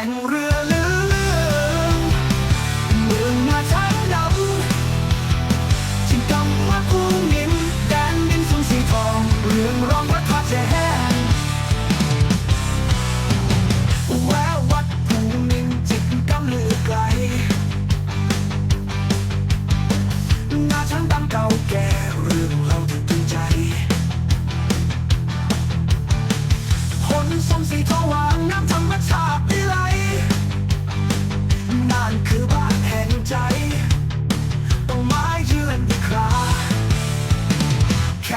ข่งเรือ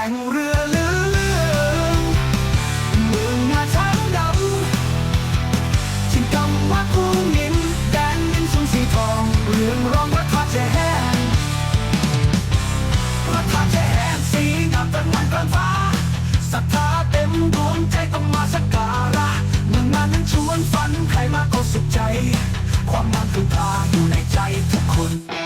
ข่งเรือเลืองเมืองงาช้างดำชิงกำวัดภูมินแดนดินสูงสีทองเรื่องรองรัฐาแจงพระธาตุแช่แห้งสีงามตะหงานกลางฟ้าศรัทธาเต็มดวงใจต้องมาสักการะเมืองงานนั้นชวนฝันใครมาก็สุขใจ ความงามคือตาอยู่ในใจทุกคน